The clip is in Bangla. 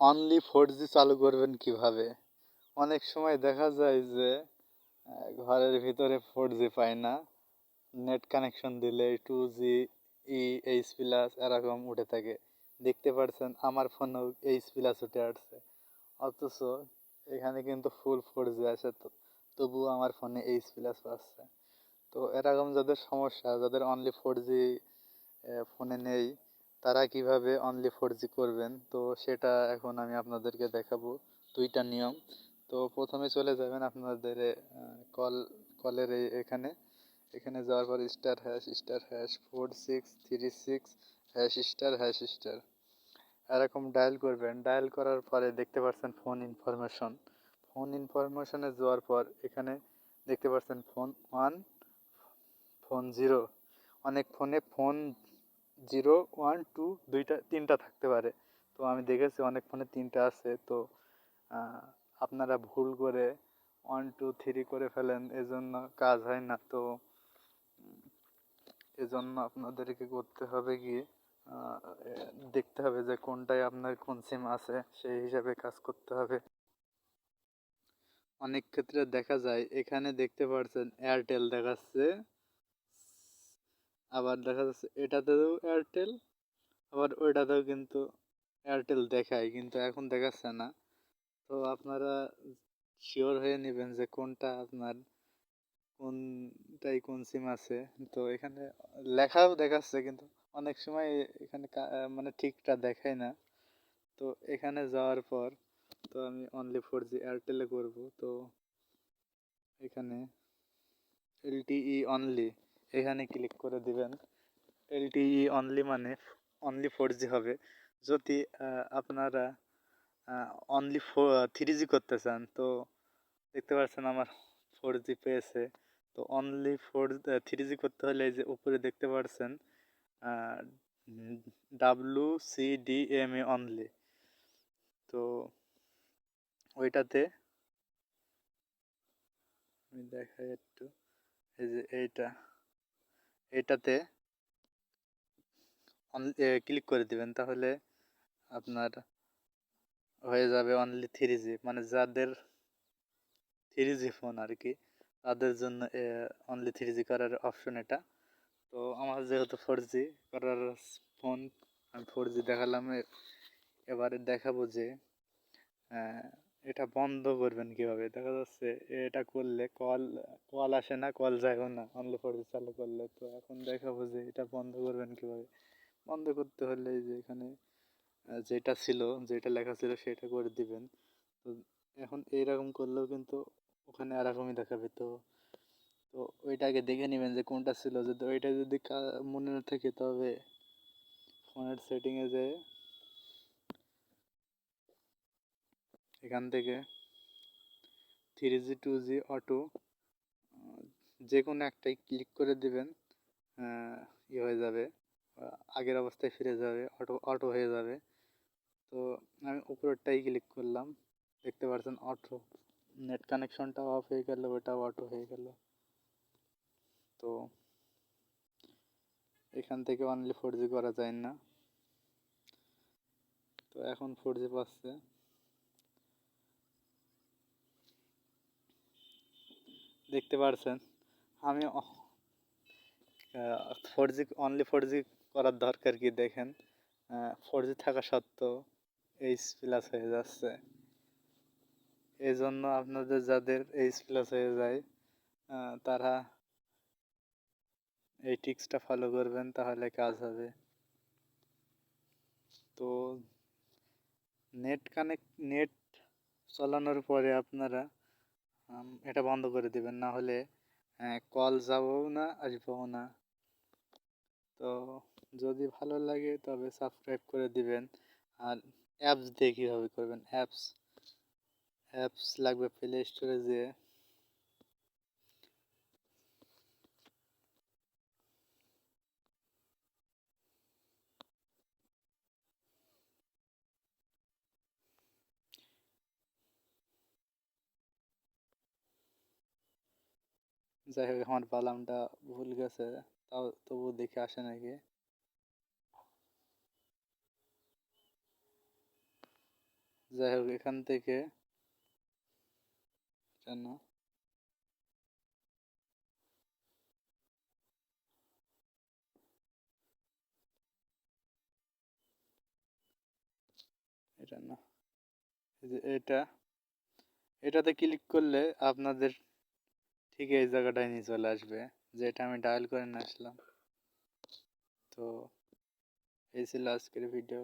অনলি ফোর জি চালু করবেন কীভাবে? অনেক সময় দেখা যায় যে ঘরের ভিতরে ফোর জি পায় না। নেট কানেকশন দিলে two G E H plus এরকম উঠে থাকে। দেখতে পাচ্ছেন আমার ফোনেও এইচ প্লাস উঠে আসছে। অথচ এখানে কিন্তু ফুল ফোর জি আছে তো, তবুও আমার ফোনে এইচ প্লাস পাচ্ছে তো এরকম যাদের সমস্যা, যাদের অনলি ফোর জি ফোনে নেই তারা কীভাবে অনলি ফোর জি করবেন? তো সেটা এখন আমি আপনাদেরকে দেখাবো দুইটা নিয়ম। তো প্রথমে চলে যাবেন আপনাদের কল কলের এই এখানে। এখানে যাওয়ার পর star hash star hash four six three six hash star hash star এরকম ডায়াল করবেন। ডায়াল করার পরে দেখতে পাচ্ছেন ফোন ইনফরমেশন ফোন ইনফরমেশনে যাওয়ার পর এখানে দেখতে পাচ্ছেন ফোন ওয়ান ফোন জিরো অনেক ফোনে ফোন জিরো, ওয়ান, টু দুইটা, তিনটা থাকতে পারে। তো আমি দেখেছি অনেক ফোনে তিনটা আছে। তো আপনারা ভুল করে ওয়ান, টু, থ্রি করে ফেলেন, এজন্য কাজ হয় না। তো এজন্য আপনাদেরকে করতে হবে কি দেখতে হবে যে কোনটায় আপনার কোন সিম আছে, সেই হিসাবে কাজ করতে হবে। অনেক ক্ষেত্রে দেখা যায়, এখানে দেখতে পাচ্ছেন এয়ারটেল দেখাচ্ছে। আবার দেখা যাচ্ছে এটাতেও এয়ারটেল আবার ওইটাতেও কিন্তু এয়ারটেল দেখায়, কিন্তু এখন দেখাচ্ছে না। তো আপনারা শিওর হয়ে নেবেন যে কোনটা আপনার কোনটাই কোন সিম আছে। তো এখানে লেখাও দেখাচ্ছে, কিন্তু অনেক সময় এখানে মানে ঠিকটা দেখায় না। তো এখানে যাওয়ার পর তো আমি অনলি ফোর জি এয়ারটেলে করব। তো এখানে এলটিই অনলি এখানে ক্লিক করে দিবেন। এলটিই অনলি মানে অনলি ফোর জি হবে। যদি আপনারা অনলি ফোর থ্রি জি করতে চান, তো দেখতে পাচ্ছেন আমার ফোর জি পেয়েছে। তো অনলি ফোর থ্রি জি করতে হলে এই যে উপরে দেখতে পাচ্ছেন W C D M A only তো ওইটাতে আমি দেখাই একটু। এই যে এইটা। এইটাতে ক্লিক করে দিবেন, তাহলে আপনার হয়ে যাবে অনলি থ্রি জি মানে যাদের থ্রি জি ফোন আর কি, তাদের জন্য অনলি থ্রি জি করার অপশন এটা। তো আমার যেহেতু ফোর জি করার ফোন আমি ফোর জি দেখালাম এবারে দেখাবো যে এটা বন্ধ করবেন কীভাবে? দেখা যাচ্ছে এটা করলে কল কল আসে না, কল যায়ও না। অনলি ফোরজি চালু করলে তো এখন দেখাবো যে এটা বন্ধ করবেন কীভাবে? বন্ধ করতে হলে যে এখানে যেটা ছিল, যেটা লেখা ছিল সেটা করে দিবেন। তো এখন এইরকম করলেও কিন্তু ওখানে এরকমই দেখাবে। তো তো ওইটাকে দেখে নেবেন যে কোনটা ছিল। যদি ওইটা যদি মনে না থাকে তবে ফোনের সেটিংয়ে যেয়ে এখান থেকে three G two G auto যে কোনো একটাই ক্লিক করে দেবেন ই হয়ে যাবে আগের অবস্থায় ফিরে যাবে অটো অটো হয়ে যাবে। তো আমি উপরেরটাই ক্লিক করলাম, দেখতে পাচ্ছেন অটো নেট কানেকশনটাও অফ হয়ে গেল ওটাও অটো হয়ে গেল। তো এখান থেকে অনলি ফোর জি করা যায় না। তো এখন ফোর জি পাচ্ছে। দেখতে পারছেন। আমি four G only four G করার দরকার কি দেখেন। ফোর জি থাকা সত্ত্বেও এইচ প্লাস হয়ে যাচ্ছে। এই জন্য আপনাদের যাদের এইচ প্লাস হয়ে যায় তারা এই টিক্সটা ফলো করবেন, তাহলে কাজ হবে। তো নেট কানেক্ট নেট চালানোর পরে আপনারা এটা বন্ধ করে দেবেন, না হলে কল যাবও না, আসবও না। তো যদি ভালো লাগে, তবে সাবস্ক্রাইব করে দিবেন। আর অ্যাপস দিয়ে কীভাবে করবেন? অ্যাপস অ্যাপস লাগবে প্লে স্টোরে যেয়ে। যাই হোক আমার বালামটা ভুল গেছে, তাও তবু দেখে আসে নাকি? যাই হোক এখান থেকে এটা না এটা না এটা, এটাতে ক্লিক করলে আপনাদের ঠিক এই জায়গাটায় নিয়ে চলে আসবে। যেটা আমি ডায়াল করে নিয়ে আসলাম। তো এই ছিল আজকের ভিডিও